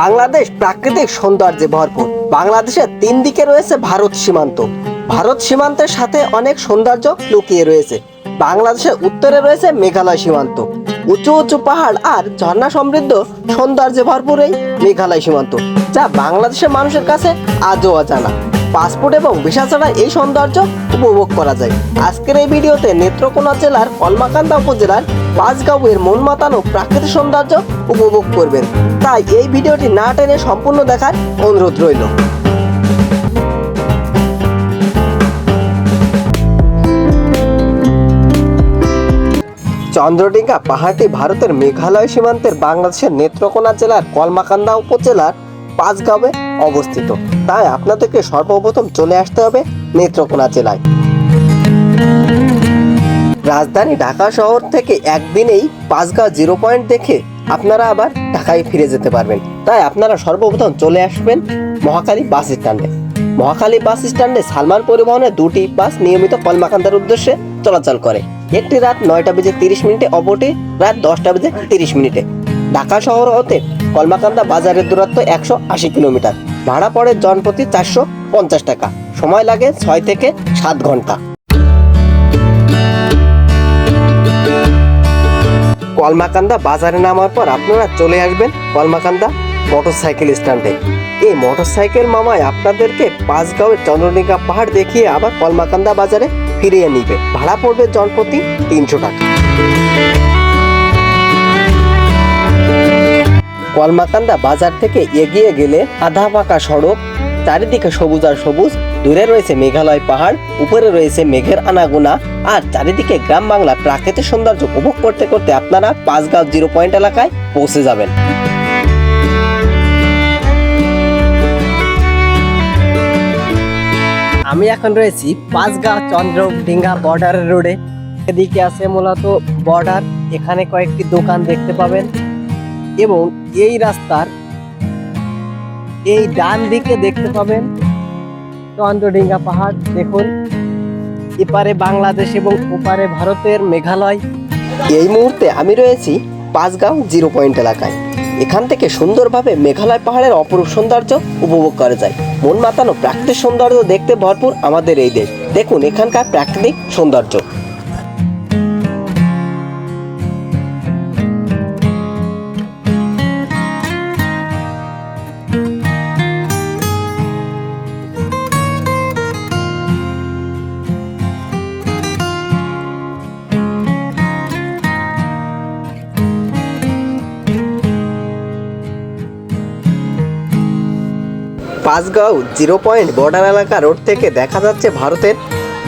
বাংলাদেশ প্রাকৃতিক সৌন্দর্যে ভরপুর। বাংলাদেশের তিন দিকে রয়েছে ভারত সীমান্ত। ভারত সীমান্তের সাথে অনেক সৌন্দর্য লুকিয়ে রয়েছে। বাংলাদেশের উত্তরে রয়েছে মেঘালয় সীমান্ত। উঁচু উঁচু পাহাড় আর ঝর্ণা সমৃদ্ধ সৌন্দর্যে ভরপুর এই মেঘালয় সীমান্ত, যা বাংলাদেশের মানুষের কাছে আজও অজানা। পাসপোর্ট এবং ভিসা ছাড়া এই সৌন্দর্য উপভোগ করা যায়। আজকের এই ভিডিওতে নেত্রকোনা জেলার কলমাকান্দা উপজেলার পাঁচগাঁওয়ের মন মাতানো প্রাকৃতিক সৌন্দর্য উপভোগ করবেন। তাই এই ভিডিওটি না টেনে সম্পূর্ণ দেখার অনুরোধ রইল। চন্দ্রডিঙ্গা পাহাড়টি ভারতের মেঘালয় সীমান্তের বাংলাদেশের নেত্রকোনা জেলার কলমাকান্দা উপজেলার পাঁচগাঁওয়ে অবস্থিত। তাই আপনাদেরকে সর্বপ্রথম চলে আসতে হবে নেত্রকোনা জেলায়। রাজধানী ঢাকা শহর থেকে একদিনেই পাঁচগাঁও জিরো পয়েন্ট দেখে আপনারা আবার ঢাকায় ফিরে যেতে পারবেন। তাই আপনারা সর্বপ্রথম চলে আসবেন মহাখালী বাস স্ট্যান্ডে। মহাখালী বাস স্ট্যান্ডে সালমান পরিবহনের দুটি বাস নিয়মিত কলমাকান্দার উদ্দেশ্যে চলাচল করে। একটি রাত নয়টা বেজে তিরিশ মিনিটে অপরটি রাত দশটা বেজে তিরিশ মিনিটে। ঢাকা শহর হতে কলমাকান্দা বাজারের দূরত্ব একশো আশি কিলোমিটার। ভাড়া পড়ে জনপ্রতি চারশো পঞ্চাশ টাকা। সময় লাগে ছয় থেকে সাত ঘণ্টা। কলমাকান্দা বাজারে নামার পর আপনারা চলে আসবেন কলমাকান্দা মোটরসাইকেল স্ট্যান্ডে। এই মোটরসাইকেল মামায় আপনাদেরকে পাঁচগাঁওয়ের চন্দ্রনিকা পাহাড় দেখিয়ে আবার কলমাকান্দা বাজারে ফিরিয়ে নিবে। ভাড়া পড়বে জনপ্রতি তিনশো টাকা। কলমাকান্দা বাজার থেকে এগিয়ে গেলে আধা পাকা সড়ক, চারিদিকে সবুজ আর সবুজ, দূরে রয়েছে মেঘালয় পাহাড়, উপরে রয়েছে মেঘের আনাগোনা, আর চারিদিকে গ্রাম বাংলা প্রাকৃতিক সৌন্দর্য উপভোগ করতে করতে আপনারা পাঁচগাঁও জিরো পয়েন্ট এলাকায় পৌঁছে যাবেন। আমি এখন রয়েছি পাঁচগাঁও চন্দ্রডিঙ্গা বর্ডার রোডে। এদিকে আছে মূলত বর্ডার, এখানে কয়েকটি দোকান দেখতে পাবেন। এবং এই রাস্তার এই ডান দিকে দেখতে পাবেন চন্দ্রডিঙ্গা পাহাড়। দেখুন, এপারে বাংলাদেশ এবং ওপারে ভারতের মেঘালয়। এই মুহূর্তে আমি রয়েছি পাঁচগাঁও জিরো পয়েন্ট এলাকায়। এখান থেকে সুন্দরভাবে মেঘালয় পাহাড়ের অপরূপ সৌন্দর্য উপভোগ করা যায়। মন মাতানো প্রাকৃতিক সৌন্দর্য দেখতে ভরপুর আমাদের এই দেশ। দেখুন, এখানকার প্রাকৃতিক সৌন্দর্য। পাঁচগাঁও জিরো পয়েন্ট বর্ডার এলাকা রোড থেকে দেখা যাচ্ছে ভারতের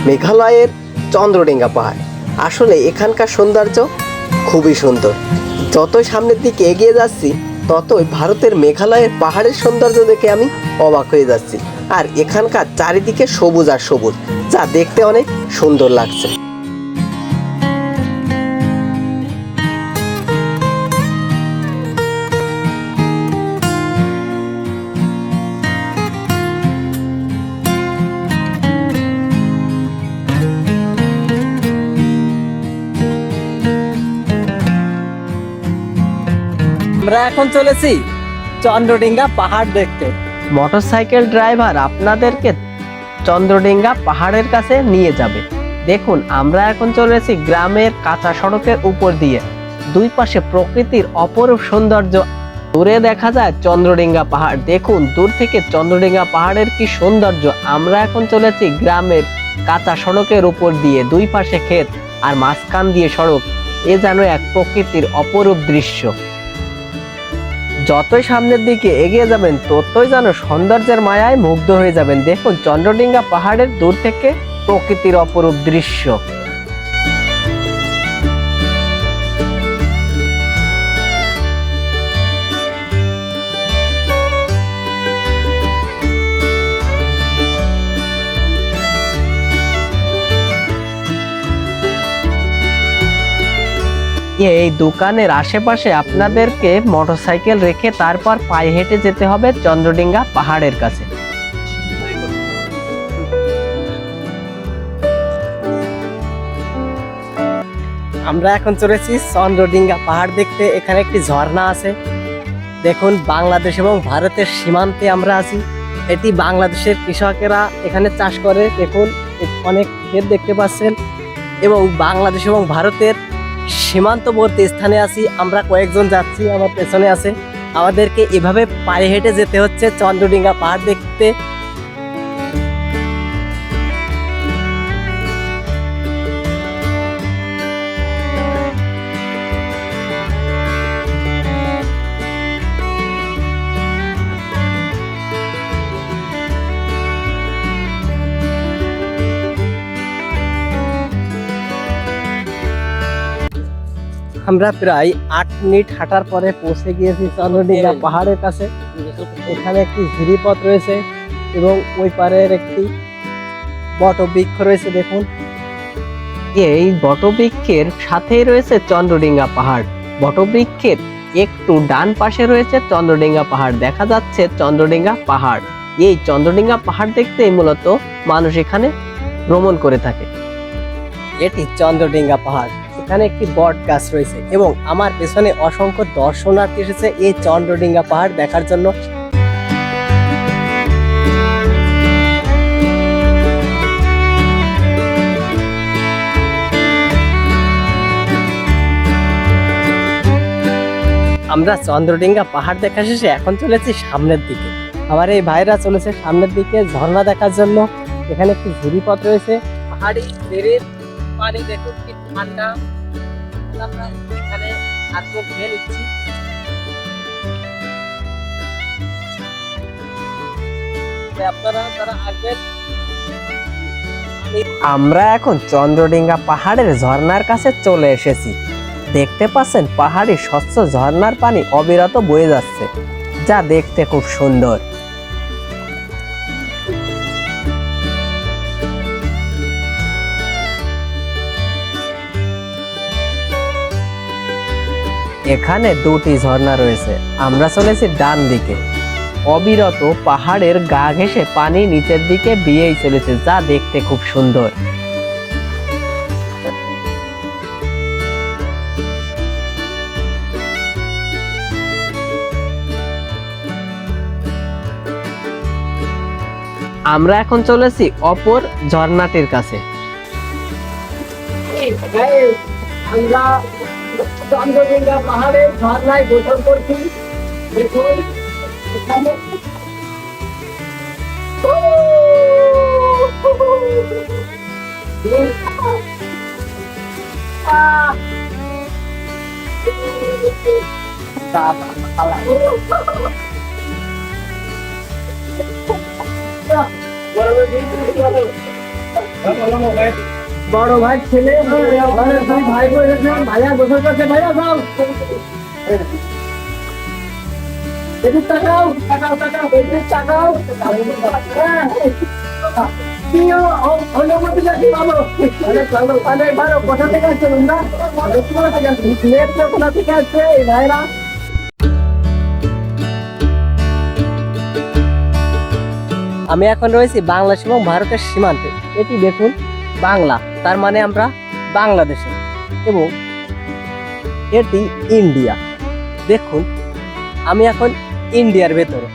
মেঘালয়ের চন্দ্রডিঙ্গা পাহাড়। আসলে এখানকার সৌন্দর্য খুবই সুন্দর। যতই সামনের দিকে এগিয়ে যাচ্ছি, ততই ভারতের মেঘালয়ের পাহাড়ের সৌন্দর্য দেখে আমি অবাক হয়ে যাচ্ছি। আর এখানকার চারিদিকে সবুজ আর সবুজ, যা দেখতে অনেক সুন্দর লাগছে। আমরা এখন চলেছি চন্দ্রডিঙ্গা পাহাড় দেখতে। মোটরসাইকেল ড্রাইভার আপনাদেরকে চন্দ্রডিঙ্গা পাহাড়ের কাছে নিয়ে যাবে। দেখুন, আমরা এখন চলেছি গ্রামের কাঁচা সড়কের উপর দিয়ে। দুই পাশে প্রকৃতির অপরূপ সৌন্দর্য। দূরে দেখা যায় চন্দ্রডিঙ্গা পাহাড়। দেখুন, দূর থেকে চন্দ্রডিঙ্গা পাহাড়ের কি সৌন্দর্য। আমরা এখন চলেছি গ্রামের কাঁচা সড়কের উপর দিয়ে, দুই পাশে ক্ষেত আর মাঝখান দিয়ে সড়ক। এ যেন এক প্রকৃতির অপরূপ দৃশ্য। যতই সামনের দিকে এগিয়ে যাবেন, ততই যেন সৌন্দর্যের মায়ায় মুগ্ধ হয়ে যাবেন। দেখুন, চন্দ্রডিঙ্গা পাহাড়ের দূর থেকে প্রকৃতির অপরূপ দৃশ্য। এই দোকানের আশেপাশে আপনাদেরকে মোটরসাইকেল রেখে তারপর পায়ে হেঁটে যেতে হবে চন্দ্রডিঙ্গা পাহাড়ের কাছে। আমরা এখন চলেছি চন্দ্রডিঙ্গা পাহাড় দেখতে। এখানে একটি ঝর্ণা আছে। দেখুন, বাংলাদেশ এবং ভারতের সীমান্তে আমরা আছি। এটি বাংলাদেশের কৃষকেরা এখানে চাষ করে। দেখুন, অনেক ক্ষেত দেখতে পাচ্ছেন। এবং বাংলাদেশ এবং ভারতের সীমান্তবর্তী স্থানে আছি, আমরা কয়েকজন যাচ্ছি আমার পেছনে আছে। আমাদেরকে এভাবে পায়ে হেঁটে যেতে হচ্ছে চন্দ্রডিঙ্গা পাহাড় দেখতে। আমরা প্রায় আট মিনিট হাঁটার পরে পৌঁছে গিয়েছি চন্দ্রডিঙ্গা পাহাড়ের কাছে। এখানে একটি ঝিরিপথ রয়েছে এবং ওই পারের একটি বটবৃক্ষ রয়েছে দেখুন। এই বটবৃক্ষের সাথেই রয়েছে চন্দ্রডিঙ্গা পাহাড়। বটবৃক্ষের একটু ডান পাশে রয়েছে চন্দ্রডিঙ্গা পাহাড়। দেখা যাচ্ছে চন্দ্রডিঙ্গা পাহাড়। এই চন্দ্রডিঙ্গা পাহাড় দেখতেই মূলত মানুষ এখানে ভ্রমণ করে থাকে। এটি চন্দ্রডিঙ্গা পাহাড়। এখানে একটি বট গাছ রয়েছে এবং আমার পেছনে অসংখ্য দর্শনার্থী এসেছে এই চন্দ্রডিঙ্গা পাহাড় দেখার জন্য। আমরা চন্দ্রডিঙ্গা পাহাড় দেখা শেষে এখন চলেছি সামনের দিকে। আমার এই ভাইরা চলেছে সামনের দিকে ঝর্ণা দেখার জন্য। এখানে একটি ঝুড়িপথ রয়েছে। পাহাড়ি পানি দেখুন কি ঠান্ডা। আমরা এখানে হাত মুখ ধুয়ে নিচ্ছি। আপনারা যারা আসবেন আমরা এখন চন্দ্রডিঙ্গা পাহাড়ের ঝর্ণার কাছে চলে এসেছি। দেখতে পাচ্ছেন পাহাড়ি স্বচ্ছ ঝর্ণার পানি অবিরত বয়ে যাচ্ছে, যা দেখতে খুব সুন্দর। এখানে দুটি ঝর্ণা রয়েছে। আমরা চলেছি ডান দিকে। অবিরত পাহাড়ের গা ঘেঁষে পানি নিচের দিকে বিয়েই চলেছে, যা দেখতে খুব সুন্দর। আমরা এখন চলেছি অপর ঝর্ণাটির কাছে। আমরা চন্দ্রডিঙ্গা পাহাড়ের ঝর্ণায় গোসল করছি। দেখুন এখানে। বড় ভাই ছেলে দুই ভাই ভাইয়া গোসল করছে, ভাইয়া আমি এখন রয়েছি বাংলাদেশ এবং ভারতের সীমান্তে। এটি দেখুন বাংলা। তার মানে আমরা বাংলাদেশে এবং এটি ইন্ডিয়া। দেখুন, আমি এখন ইন্ডিয়ার ভেতরে।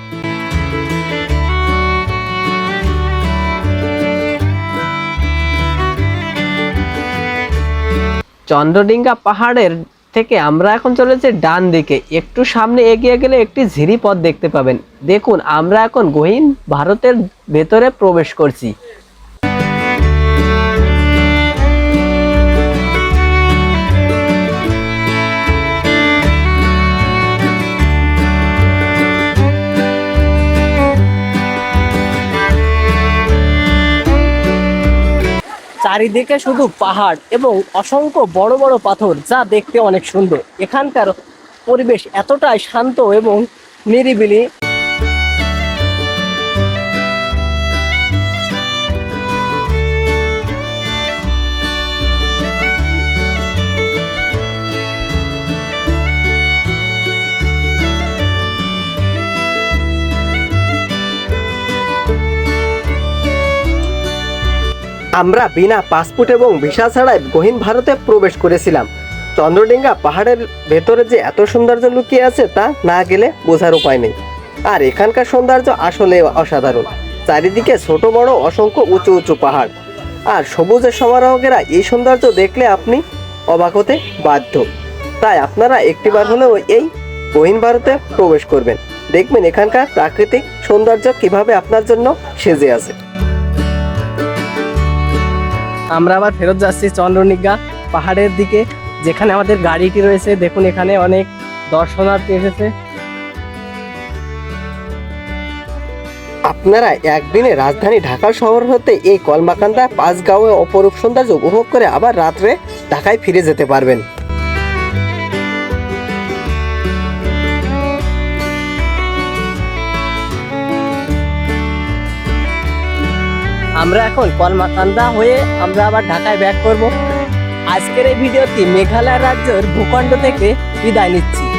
চন্দ্রডিঙ্গা পাহাড়ের থেকে আমরা এখন চলেছি ডান দিকে। একটু সামনে এগিয়ে গেলে একটি ঝিরি পথ দেখতে পাবেন। দেখুন, আমরা এখন গহীন ভারতের ভেতরে প্রবেশ করছি। চারিদিকে শুধু পাহাড় এবং অসংখ্য বড় বড় পাথর যা দেখতে অনেক সুন্দর। এখানকার পরিবেশ এতটাই শান্ত এবং নিরিবিলি। আমরা বিনা পাসপোর্ট এবং ভিসা ছাড়াই গহীন ভারতে প্রবেশ করেছিলাম। চন্দ্রডিঙ্গা পাহাড়ের ভেতরে যে এত সৌন্দর্য লুকিয়ে আছে তা না গেলে বোঝার উপায় নেই। আর এখানকার সৌন্দর্য আসলে অসাধারণ। চারিদিকে ছোট, বড়, অসংখ্য উঁচু উঁচু পাহাড়। আর সবুজের সমারোহকেরা এই সৌন্দর্য দেখলে আপনি অবাক হতে বাধ্য। তাই আপনারা একটিবার হলেও এই গহীন ভারতে প্রবেশ করবেন। দেখবেন এখানকার প্রাকৃতিক সৌন্দর্য কীভাবে আপনার জন্য সেজে আছে। আমরা আবার ফেরত যাচ্ছি চন্দ্রনিজ্ঞা পাহাড়ের দিকে, যেখানে আমাদের গাড়িটি রয়েছে। দেখুন, এখানে অনেক দর্শনার্থী এসেছে। আপনারা একদিনে রাজধানী ঢাকা শহর হতে এই কলমাকান্দা পাঁচগাঁওয়ে অপরূপ সৌন্দর্য উপভোগ করে আবার রাত্রে ঢাকায় ফিরে যেতে পারবেন। আমরা এখন কলমাকান্দা হয়ে আমরা আবার ঢাকায় ব্যাক করব। আজকের এই ভিডিওটি মেঘালয় রাজ্যের ভূখণ্ড থেকে বিদায় নিচ্ছি।